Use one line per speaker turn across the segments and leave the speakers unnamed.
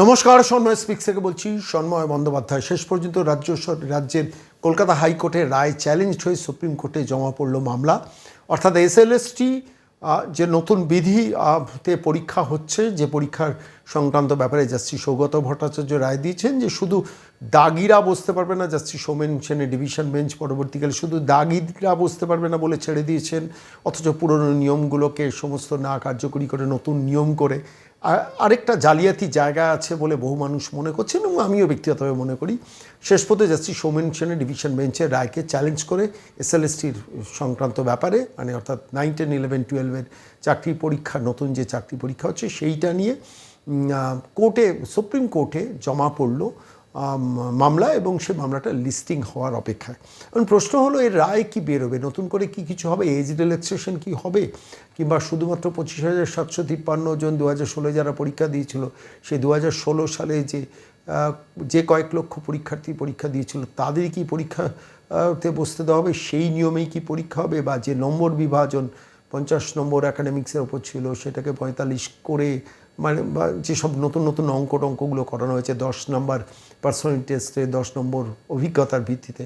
নমস্কার, সন্ময় স্পিক্স থেকে বলছি, সন্ময় বন্দ্যোপাধ্যায়। শেষ পর্যন্ত রাজ্য রাজ্যের কলকাতা হাইকোর্টের রায় চ্যালেঞ্জ হয়ে সুপ্রিম কোর্টে জমা পড়ল মামলা। অর্থাৎ এসএলএসটি যে নতুন বিধি তে পরীক্ষা হচ্ছে, যে পরীক্ষার সংক্রান্ত ব্যাপারে জাস্টিস সৌগত ভট্টাচার্য রায় দিয়েছেন যে শুধু দাগিরা বসতে পারবে না, জাস্টিস সোমেন সেনের ডিভিশন বেঞ্চ পরবর্তীকালে শুধু দাগিরা বসতে পারবে না বলে ছেড়ে দিয়েছেন, অথচ পুরনো নিয়মগুলোকে সমস্ত না কার্যকরী করে, নতুন নিয়ম করে। আর আরেকটা জালিয়াতি জায়গা আছে বলে বহু মানুষ মনে করছেন এবং আমিও ব্যক্তিগতভাবে মনে করি। শেষ পর্যন্ত যাচ্ছি সৌমেন সেনের ডিভিশন বেঞ্চের রায়কে চ্যালেঞ্জ করে এসএলএসটির সংক্রান্ত ব্যাপারে মানে অর্থাৎ নাইন, টেন, ইলেভেন, টুয়েলভের চাকরি পরীক্ষা, নতুন যে চাকরি পরীক্ষা হচ্ছে সেইটা নিয়ে কোর্টে সুপ্রিম কোর্টে জমা পড়ল মামলা এবং সে মামলাটা লিস্টিং হওয়ার অপেক্ষায়। এখন প্রশ্ন হলো এর রায় কি বেরোবে? নতুন করে কি কিছু হবে? এজ রিল্যাক্সেশন কি হবে? কিংবা শুধুমাত্র পঁচিশ হাজার সাতশো তিপ্পান্ন জন দু হাজার ষোলো যারা পরীক্ষা দিয়েছিল সেই দু হাজার ষোলো সালে যে যে কয়েক লক্ষ পরীক্ষার্থী পরীক্ষা দিয়েছিল তাদের কি পরীক্ষা আহ, তে বসতে দেওয়া হবে? সেই নিয়মেই কি পরীক্ষা হবে? বা যে নম্বর বিভাজন পঞ্চাশ নম্বর অ্যাকাডেমিক্সের ওপর ছিল সেটাকে পঁয়তাল্লিশ করে মানে বা যেসব নতুন নতুন অঙ্ক টঙ্কগুলো করানো হয়েছে, দশ নম্বর পার্সোনাল টেস্টে দশ নম্বর অভিজ্ঞতার ভিত্তিতে,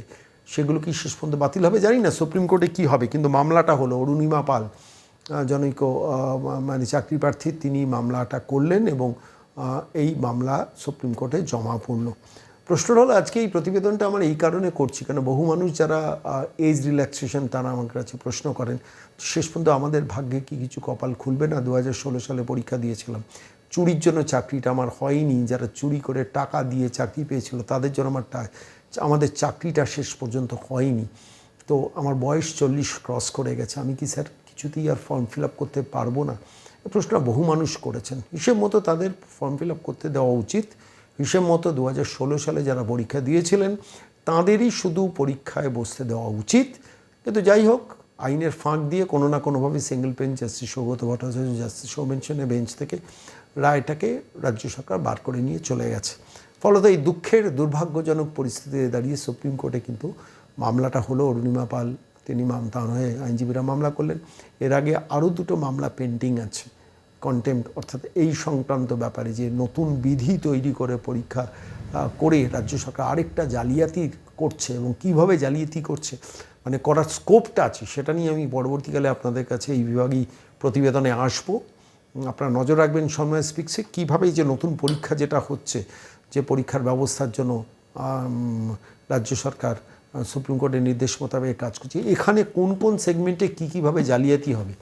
সেগুলো কি শেষ পর্যন্ত বাতিল হবে? জানি না, সুপ্রিম কোর্টে কি হবে? কিন্তু মামলাটা হলো, অরুণিমা পাল জনৈক মানে চাকরি প্রার্থী, তিনি মামলাটা করলেন এবং এই মামলা সুপ্রিম কোর্টে জমা পড়ল। প্রশ্নটা হলো, আজকে এই প্রতিবেদনটা আমার এই কারণে করছি, কেন বহু মানুষ যারা এজ রিল্যাক্সেশন তারা আমার কাছে প্রশ্ন করেন, শেষ পর্যন্ত আমাদের ভাগ্যে কি কিছু কপাল খুলবে না? দু হাজার ষোলো সালে পরীক্ষা দিয়েছিলাম। চুরির জন্য চাকরিটা আমার হয়নি, যারা চুরি করে টাকা দিয়ে চাকরি পেয়েছিল, তাদের জন্য আমার আমাদের চাকরিটা শেষ পর্যন্ত হয়নি। তো আমার বয়স চল্লিশ ক্রস করে গেছে, আমি কি স্যার কিছুতেই আর ফর্ম ফিল আপ করতে পারব না? প্রশ্নটা বহু মানুষ করেছেন। হিসেব মতো তাদের ফর্ম ফিল আপ করতে দেওয়া উচিত। হিসেব মতো দু সালে যারা পরীক্ষা দিয়েছিলেন, তাঁদেরই শুধু পরীক্ষায় বসতে দেওয়া উচিত। কিন্তু যাই হোক, আইনের ফাঁক দিয়ে কোনো না কোনোভাবে single bench justice Saugata Bhattacharya justice সৌমেনশনের bench থেকে রায়টাকে রাজ্য সরকার বার করে নিয়ে চলে গেছে। ফলত এই দুঃখের, দুর্ভাগ্যজনক পরিস্থিতিতে দাঁড়িয়ে সুপ্রিম কোর্টে কিন্তু মামলাটা হলো। অরুণিমা পাল, তিনি মাম তাঁর হয়ে আইনজীবীরা মামলা করলেন। এর আগে আরও দুটো মামলা পেন্ডিং আছে। কন্টেম্প অর্থাৎ এই সংক্রান্ত ব্যাপারে যে নতুন বিধি তৈরি করে পরীক্ষা করে রাজ্য সরকার আরেকটা জালিয়াতি করছে এবং কীভাবে জালিয়াতি করছে মানে করার স্কোপটা আছে, সেটা নিয়ে আমি পরবর্তীকালে আপনাদের কাছে এই বিভাগী প্রতিবেদনে আসব। আপনারা নজর রাখবেন সময় স্পিক্সে কীভাবে যে নতুন পরীক্ষা যেটা হচ্ছে, যে পরীক্ষার ব্যবস্থার জন্য রাজ্য সরকার সুপ্রিম কোর্টের নির্দেশ মোতাবেক কাজ করছে, এখানে কোন কোন সেগমেন্টে কী কীভাবে জালিয়াতি হবে?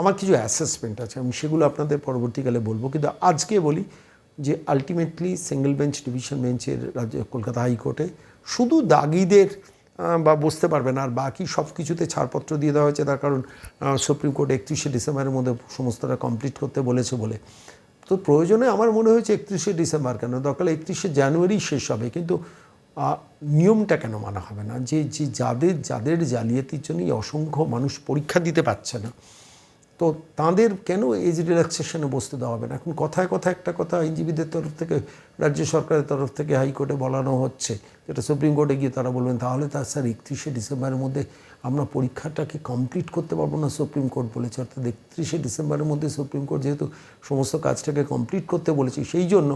আমার কিছু অ্যাসেসমেন্ট আছে, আমি সেগুলো আপনাদের পরবর্তীকালে বলব। কিন্তু আজকে বলি যে আলটিমেটলি সিঙ্গেল বেঞ্চ ডিভিশন বেঞ্চের রাজ্য কলকাতা হাইকোর্টে শুধু দাগিদের বা বসতে পারবে না, আর বাকি সব কিছুতে ছাড়পত্র দিয়ে দেওয়া হয়েছে। তার কারণ সুপ্রিম কোর্ট একত্রিশে ডিসেম্বরের মধ্যে সমস্তটা কমপ্লিট করতে বলেছে বলে। তো প্রয়োজনে আমার মনে হয়েছে একত্রিশে ডিসেম্বর কেন? দরকার একত্রিশে জানুয়ারি শেষ হবে, কিন্তু নিয়মটা কেন মানা হবে না? যে যাদের যাদের জালিয়াতির জন্যই অসংখ্য মানুষ পরীক্ষা দিতে পারছে না তো তাদের কেন এজ রিল্যাক্সেশনে বসতে দেওয়া হবে না? এখন কথায় কথায় একটা কথা আইনজীবীদের তরফ থেকে, রাজ্য সরকারের তরফ থেকে হাইকোর্টে বলানো হচ্ছে, যেটা সুপ্রিম কোর্টে গিয়ে তারা বলবেন, তাহলে তার স্যার একত্রিশে ডিসেম্বরের মধ্যে আমরা পরীক্ষাটাকে কমপ্লিট করতে পারব না, সুপ্রিম কোর্ট বলেছে। অর্থাৎ একত্রিশে ডিসেম্বরের মধ্যে সুপ্রিম কোর্ট যেহেতু সমস্ত কাজটাকে কমপ্লিট করতে বলেছে, সেই জন্য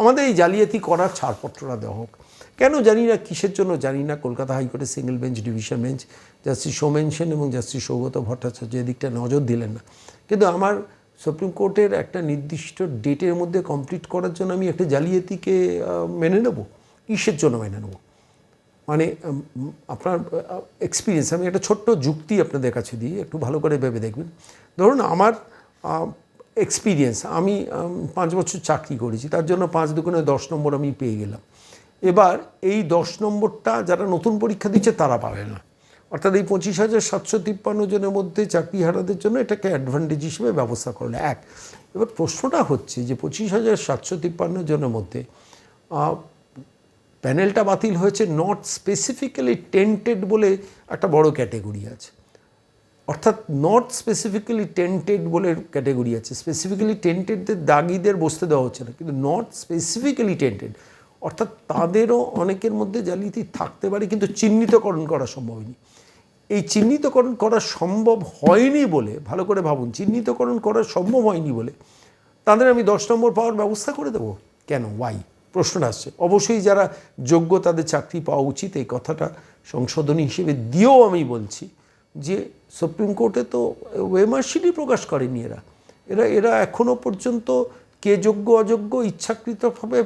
আমাদের এই জালিয়াতি করার ছাড়পত্রটা দেওয়া হোক। কেন জানি না, কিসের জন্য জানি না। কলকাতা হাইকোর্টের single bench division bench justice Soumen Sen এবং জাস্টিস সৌগত ভট্টাচার্য এদিকটা নজর দিলেন না। কিন্তু আমার সুপ্রিম কোর্টের একটা নির্দিষ্ট ডেটের মধ্যে কমপ্লিট করার জন্য আমি একটা জালিয়াতিকে মেনে নেব? কিসের জন্য মেনে নেব? মানে আপনার এক্সপিরিয়েন্স আমি একটা ছোট্ট যুক্তি আপনাদের কাছে দিই, একটু ভালো করে ভেবে দেখবেন। ধরুন আমার এক্সপিরিয়েন্স আমি পাঁচ বছর চাকরি করেছি, তার জন্য পাঁচ দুগুণে দশ নম্বর আমি পেয়ে গেলাম। এবার এই দশ নম্বরটা যারা নতুন পরীক্ষা দিচ্ছে তারা পাবে না। অর্থাৎ এই পঁচিশ হাজার সাতশো তিপ্পান্ন জনের মধ্যে চাকরি হারাদের জন্য এটাকে অ্যাডভান্টেজ হিসেবে ব্যবস্থা করল। এক, এবার প্রশ্নটা হচ্ছে যে পঁচিশ হাজার সাতশো তিপ্পান্ন জনের মধ্যে প্যানেলটা বাতিল হয়েছে নট স্পেসিফিক্যালি টেন্টেড বলে একটা বড় ক্যাটেগরি আছে। অর্থাৎ নট স্পেসিফিক্যালি টেন্টেড বলে ক্যাটেগরি আছে। স্পেসিফিক্যালি টেন্টেডদের দাগিদের বসতে দেওয়া হচ্ছে না, কিন্তু নট স্পেসিফিক্যালি টেন্টেড অর্থাৎ তাদেরও অনেকের মধ্যে জালিয়াতি থাকতে পারে, কিন্তু চিহ্নিতকরণ করা সম্ভব হয়নি। এই চিহ্নিতকরণ করা সম্ভব হয়নি বলে, ভালো করে ভাবুন, চিহ্নিতকরণ করা সম্ভব হয়নি বলে তাদের আমি দশ নম্বর পাওয়ার ব্যবস্থা করে দেবো? কেন? ওয়াই প্রশ্নটা আসছে। অবশ্যই যারা যোগ্য তাদের চাকরি পাওয়া উচিত, এই কথাটা সংশোধনী হিসেবে দিয়েও আমি বলছি যে সুপ্রিম কোর্টে তো ওয়েমার্কশিটই প্রকাশ করেনি এরা। এরা এরা এখনও পর্যন্ত কে যোগ্য, অযোগ্য, ইচ্ছাকৃতভাবে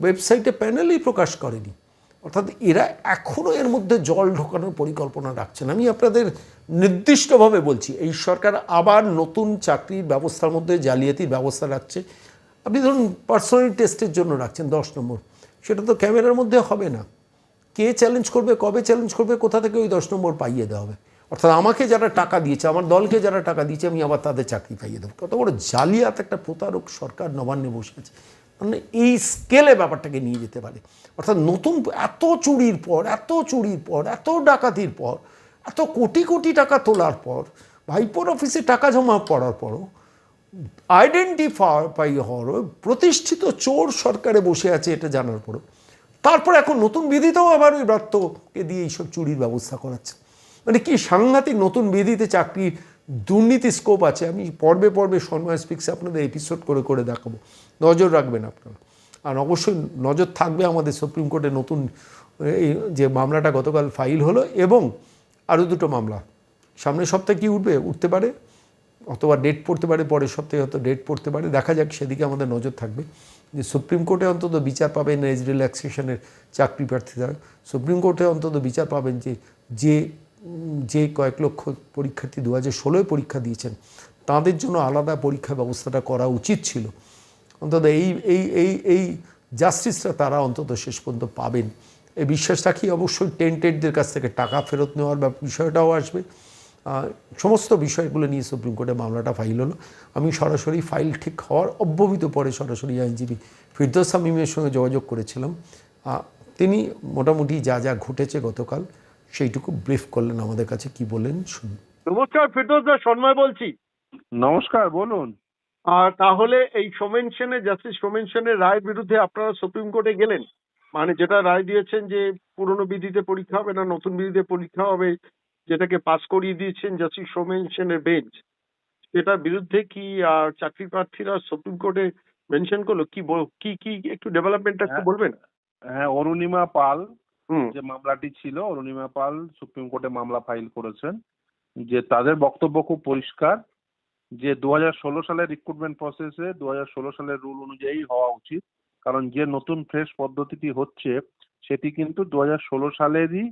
ওয়েবসাইটে প্যানেলই প্রকাশ করেনি। অর্থাৎ এরা এখনও এর মধ্যে জল ঢোকানোর পরিকল্পনা রাখছেন। আমি আপনাদের নির্দিষ্টভাবে বলছি, এই সরকার আবার নতুন চাকরির ব্যবস্থার মধ্যে জালিয়াতির ব্যবস্থা রাখছে। আপনি ধরুন পার্সোনাল টেস্টের জন্য রাখছেন দশ নম্বর। সেটা তো ক্যামেরার মধ্যে হবে না। কে চ্যালেঞ্জ করবে, কবে চ্যালেঞ্জ করবে, কোথা থেকে ওই দশ নম্বর পাইয়ে দেওয়া হবে? অর্থাৎ আমাকে যারা টাকা দিয়েছে, আমার দলকে যারা টাকা দিয়েছে, আমি আবার তাদের চাকরি পাইয়ে দেবো। কত বড় জালিয়াত একটা প্রতারক সরকার নবান্নে বসে আছে। মানে এই স্কেলে ব্যাপারটাকে নিয়ে যেতে পারে। অর্থাৎ নতুন এত চুরির পর, এত চুরির পর, এত ডাকাতির পর, এত কোটি কোটি টাকা তোলার পর, ভাইপোর অফিসে টাকা জমা পড়ার পরও আইডেন্টিফাই হওয়ার প্রতিষ্ঠিত চোর সরকারে বসে আছে এটা জানার পরও। তারপর এখন নতুন বিধিতেও আবার ওই ব্রাত্যকে দিয়ে এইসব চুরির ব্যবস্থা করাচ্ছে। মানে কি সাংঘাতিক নতুন বিধিতে চাকরির দুর্নীতি স্কোপ আছে। আমি পর্বে পর্বে সন্ময় স্পিক্সে আপনাদের এপিসোড করে করে দেখাবো। নজর রাখবেন আপনারা। আর অবশ্যই নজর থাকবে আমাদের সুপ্রিম কোর্টে নতুন, এই যে মামলাটা গতকাল ফাইল হলো এবং আরও দুটো মামলা। সামনের সপ্তাহে কি উঠবে? উঠতে পারে। অথবা ডেট পড়তে পারে, পরের সপ্তাহে হয়তো ডেট পড়তে পারে। দেখা যাক, সেদিকে আমাদের নজর থাকবে। যে সুপ্রিম কোর্টে অন্তত বিচার পাবেন এজ রিল্যাক্সেশনের চাকরি প্রার্থীরা। সুপ্রিম কোর্টে অন্তত বিচার পাবেন যে যে যে কয়েক লক্ষ পরীক্ষার্থী দু হাজার ষোলোয় পরীক্ষা দিয়েছেন, তাদের জন্য আলাদা পরীক্ষা ব্যবস্থাটা করা উচিত ছিল। অন্তত এই এই এই এই জাস্টিসটা তারা অন্তত শেষ পর্যন্ত পাবেন। এই বিশ্বাস রাখি অবশ্যই টেন্টেডদের কাছ থেকে টাকা ফেরত নেওয়ার বিষয়টাও আসবে। সমস্ত বিষয়গুলো নিয়ে সুপ্রিম কোর্টে মামলাটা ফাইল হলো। আমি সরাসরি ফাইল ঠিক হওয়ার অব্যবহিত পরে সরাসরি আইনজীবী ফিরদৌস শামীমের সঙ্গে যোগাযোগ করেছিলাম। তিনি মোটামুটি যা যা ঘটেছে গতকাল সেইটুকু ব্রিফ করলেন আমাদের কাছে কি বললেন? শুনুন
নমস্কার ফিরদৌস দা সন্ময় বলছি।
নমস্কার বলুন।
আর তাহলে এই সোমেন সেনের জাস্টিস সোমেন সেনের রায়ের বিরুদ্ধে আপনারা সুপ্রিম কোর্টে গেলেন? মানে যেটা রায় দিয়েছেন যে পুরনো বিধিতে পরীক্ষা হবে না নতুন বিধিতে পরীক্ষা হবে যেটাকে পাস করিয়ে দিয়েছেন জাস্টিস সোমেন সেনের বেঞ্চ। সেটার বিরুদ্ধে কি আহ, চাকরি প্রার্থীরা সুপ্রিম কোর্টে মেনশন করল? কি বল- কি কি একটু ডেভেলপমেন্টটা একটু
হ্যাঁ।
বলবেন?
হ্যাঁ অরুণিমা পাল যে মামলাটি ছিল, অরুণিমা পাল সুপ্রিম কোর্টে মামলা ফাইল করেছেন, যে তাদের বক্তব্য খুব পরিষ্কার, যে দু সালের রিক্রুটমেন্ট প্রসেসে দু সালের রুল অনুযায়ী হওয়া উচিত, কারণ যে নতুন ফ্রেশ পদ্ধতিটি হচ্ছে, সেটি কিন্তু দু হাজার ষোলো সালেরই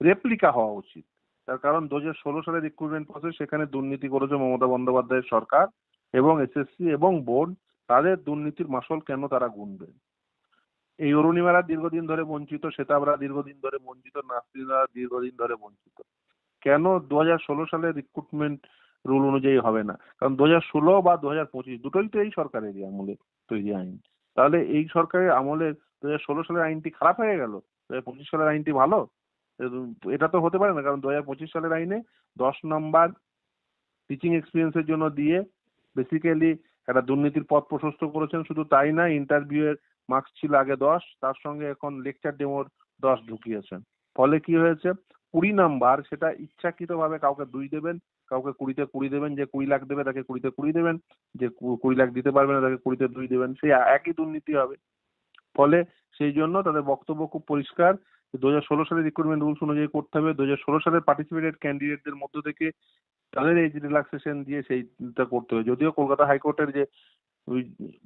রেপ্লিকা হওয়া উচিত। তার কারণ দু হাজার ষোলো সালের রিক্রুটমেন্ট প্রসেস সেখানে দুর্নীতি করেছে মমতা বন্দ্যোপাধ্যায়ের সরকার এবং এসএসসি এবং বোর্ড তাদের দুর্নীতির মাসল কেন তারা গুনবে এই অরুণিমারা দীর্ঘদিন ধরে বঞ্চিত, শ্বেতাবরা দীর্ঘদিন ধরে বঞ্চিত, নাসরিনরা দীর্ঘদিন ধরে বঞ্চিত। কেন দু সালের রিক্রুটমেন্ট রুল অনুযায়ী হবে না? কারণ দু হাজার ষোলো বা দু হাজার পঁচিশ দুটোই তো এই সরকারেরই আমলে তৈরি আইন। তাহলে এই সরকারের আমলে দু হাজার ষোলো সালের আইনটি খারাপ হয়ে গেল? দু পঁচিশ সালের আইনটি ভালো? এটা তো হতে পারে না, কারণ দু হাজার পঁচিশ সালের আইনে দশ নম্বর টিচিং এক্সপিরিয়েন্সের জন্য দিয়ে বেসিক্যালি একটা দুর্নীতির পথ প্রশস্ত করেছেন। শুধু তাই না ইন্টারভিউ এর মার্কস ছিল আগে দশ, তার সঙ্গে এখন লেকচার ডেমোর দশ ঢুকিয়েছেন। ফলে কি হয়েছে? কুড়ি নাম্বার সেটা ইচ্ছাকৃতভাবে কাউকে দুই দেবেন, কাউকে কুড়িতে কুড়ি দেবেন, যে কুড়ি লাখ দেবে তাকে কুড়িতে কুড়ি দেবেন, যে কুড়ি লাখ দিতে পারবে না তাকে কুড়িতে দুই দেবেন সেই একই দুর্নীতি হবে। ফলে সেই জন্য তাদের বক্তব্য খুব পরিষ্কার দু হাজার ষোলো সালের রিক্রুটমেন্ট রুলস অনুযায়ী করতে হবে। দু হাজার ষোলো সালের পার্টিসিপেটেড ক্যান্ডিডেটদের মধ্য থেকে তাদের এজ রিল্যাক্সেশন দিয়ে সেইটা করতে হবে। যদিও কলকাতা হাইকোর্টের যে ওই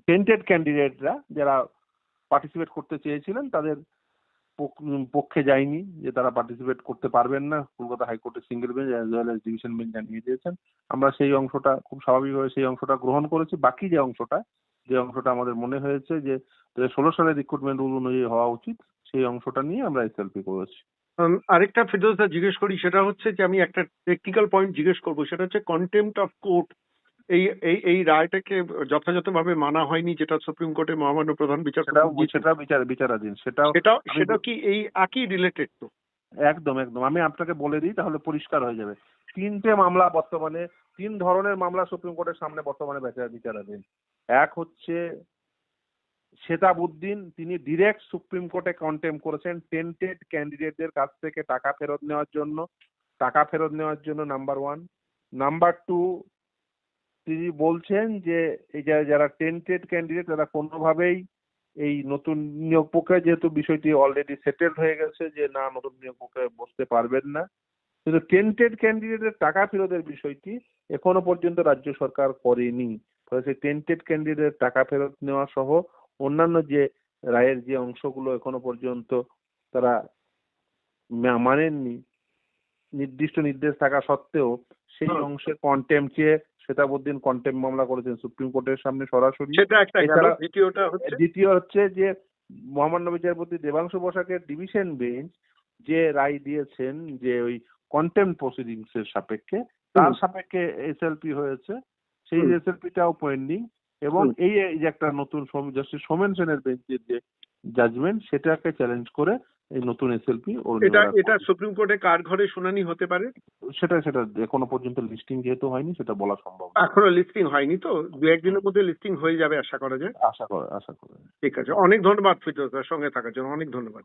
টেন্টেড ক্যান্ডিডেটরা যারা পার্টিসিপেট করতে চেয়েছিলেন, তাদের পক- পক্ষে যায়নি যে তারা পার্টিসিপেট করতে পারবেন না। কলকাতা হাইকোর্টের single bench as well as division bench জানিয়ে দিয়েছেন আমরা সেই অংশটা, খুব স্বাভাবিকভাবে সেই অংশটা গ্রহণ করেছি। বাকি যে অংশটা যে অংশটা আমাদের মনে হয়েছে যে ষোলো সালের রিক্রুটমেন্ট রুল অনুযায়ী হওয়া উচিত, সেই অংশটা নিয়ে আমরা এসএলপি করেছি।
আরেকটা ফিরদৌস দা জিজ্ঞেস করি, সেটা হচ্ছে যে আমি একটা টেকনিক্যাল পয়েন্ট জিজ্ঞেস করব, সেটা হচ্ছে কন্টেম্পট অফ কোর্ট এই এই এই রায়টাকে যথাযথভাবে মানা হয়নি যেটা সুপ্রিম কোর্টের মহামান্য প্রধান বিচারপতি
সেটাও বিচার বিচারাধীন। সেটাও আমি-
সেটা কি এই একই রিলেটেড তো?
একদম একদম। আমি আপনাকে বলে দিই তাহলে পরিষ্কার হয়ে যাবে। তিনটে মামলা বর্তমানে তিন ধরনের মামলা সুপ্রিম কোর্টের সামনে বর্তমানে বিচার- বিচারাধীন। এক হচ্ছে শেতাবুদ্দিন তিনি ডিরেক্ট সুপ্রিম কোর্টে কন্টেম করেছেন টেন্টেড ক্যান্ডিডেটদের কাছ থেকে টাকা ফেরত নেওয়ার জন্য। টাকা ফেরত নেওয়ার জন্য নাম্বার ওয়ান নাম্বার টু তিনি বলছেন যে এই যা- যারা টেন্টেড ক্যান্ডিডেট তারা কোনোভাবেই এই নতুন নিয়োগ প্রক্রিয়া যেহেতু বিষয়টি অলরেডি সেটেলড হয়ে গেছে যে না নতুন নিয়োগ প্রক্রিয়ায় বসতে পারবেন না কিন্তু টেন্টেড ক্যান্ডিডেটের টাকা ফেরতের বিষয়টি এখনও পর্যন্ত রাজ্য সরকার করেনি ফলে সেই টেন্টেড ক্যান্ডিডেট টাকা ফেরত নেওয়া সহ অন্যান্য যে রায়ের যে অংশগুলো এখনও পর্যন্ত তারা মানেননি নির্দিষ্ট নির্দেশ থাকা সত্ত্বেও সেই। অংশে কন্টেম চেয়ে শ্বেতাবুদ্দিন কন্টেম মামলা করেছেন সুপ্রিম কোর্টের সামনে সরাসরি
সেটা একটা দ্বিতীয়টা হচ্ছে
দ্বিতীয় হচ্ছে যে মহামান্য বিচারপতি দেবাংশু বসাকের ডিভিশন বেঞ্চ যে রায় দিয়েছেন যে ওই কন্টেম্প প্রসিডিংস এর সাপেক্ষে তার। সাপেক্ষে এসএলপি হয়েছে সেই। এসএলপিটাও পেন্ডিং এবং এই যে একটা নতুন জাস্টিস সোমেন সেনের বেঞ্চের যে জাজমেন্ট সেটাকে চ্যালেঞ্জ করে এই নতুন এসএলপি
এটা এটা সুপ্রিম কোর্টে কার ঘরে শুনানি হতে পারে?
সেটা সেটা এখনও পর্যন্ত লিস্টিং যেহেতু হয়নি সেটা বলা সম্ভব না।
এখনও লিস্টিং হয়নি তো? দু একদিনের মধ্যে লিস্টিং হয়ে যাবে আশা করা যায়?
আশা করে আশা করে
ঠিক আছে। অনেক ধন্যবাদ ফিরোজ সঙ্গে থাকার জন্য অনেক ধন্যবাদ।